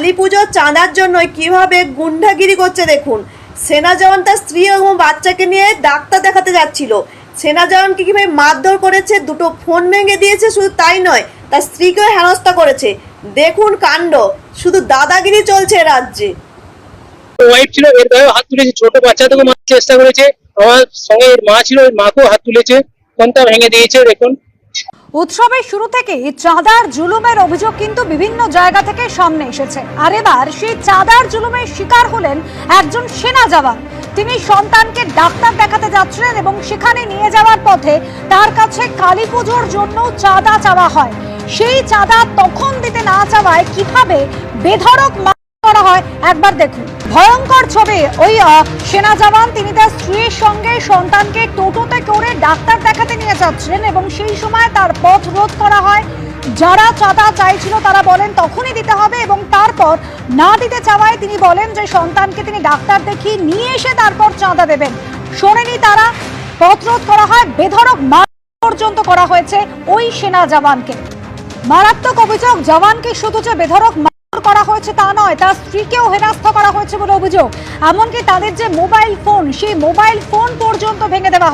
কালী পুজোর চাঁদার জন্য কীভাবে গুন্ডাগিরি করছে দেখুন। সেনা জওয়ান তার স্ত্রী এবং বাচ্চাকে নিয়ে ডাক্তার দেখাতে যাচ্ছিল। সেনা জওয়ানকে কীভাবে মারধর করেছে, দুটো ফোন ভেঙে দিয়েছে, শুধু তাই নয়, তার স্ত্রীকেও হেনস্থা করেছে। দেখুন কাণ্ড, শুধু দাদাগিরি চলছে রাজ্যে। ওয়াইফ ছিল, এর গায়েও হাত তুলেছে, ছোট বাচ্চাদেরকে মারার চেষ্টা করেছে। আমার সঙ্গে এর মা ছিল এর মাকেও হাত তুলেছে, ফোনটা ভেঙে দিয়েছে, দেখুন। উৎসবের শুরু থেকে চাঁদার জুলুমের অভিযোগ কিন্তু বিভিন্ন জায়গা থেকে সামনে এসেছে। আর এবার সেই চাঁদার জুলুমের শিকার হলেন একজন সেনা জওয়ান। তিনি সন্তানকে ডাক্তার দেখাতে যাচ্ছিলেন এবং সেখানে নিয়ে যাওয়ার পথে তার কাছে কালী পুজোর জন্য চাঁদা চাওয়া হয়। সেই চাঁদা তখন দিতে না চাওয়ায় কীভাবে বেধড়ক মার করা হয় একবার দেখুন। ভয়ঙ্কর ছবি। ওই সেনা জওয়ান, তিনি তার স্ত্রীর সঙ্গে সন্তানকে টোটোতে করে ডাক্তার দেখাতে নিয়ে যাচ্ছিলেন এবং সেই সময় তার পথ রোধ করা হয়। যারা চাঁদা চাইছিল, তারা বলেন, তখনই দিতে হবে। এবং তারপর না দিতে চাওয়ায় তিনি বলেন যে, সন্তানকে তিনি ডাক্তার দেখিয়ে নিয়ে এসে তারপর চাঁদা দেবেন। শোনেনি তারা। পথ রোধ করা হয়, বেধড়ক মার পর্যন্ত করা হয়েছে ওই সেনা জওয়ানকে। মারাত্মক অভিযোগ, জওয়ানকে শুধু যে বেধরক হয়েছে তা নয়, তার স্ত্রীকেও হেরাস্ত করা হয়েছে বলে অভিযোগ এমনকি তাদের যে মোবাইল ফোন, সেই মোবাইল ফোন পর্যন্ত ভেঙে দেওয়া।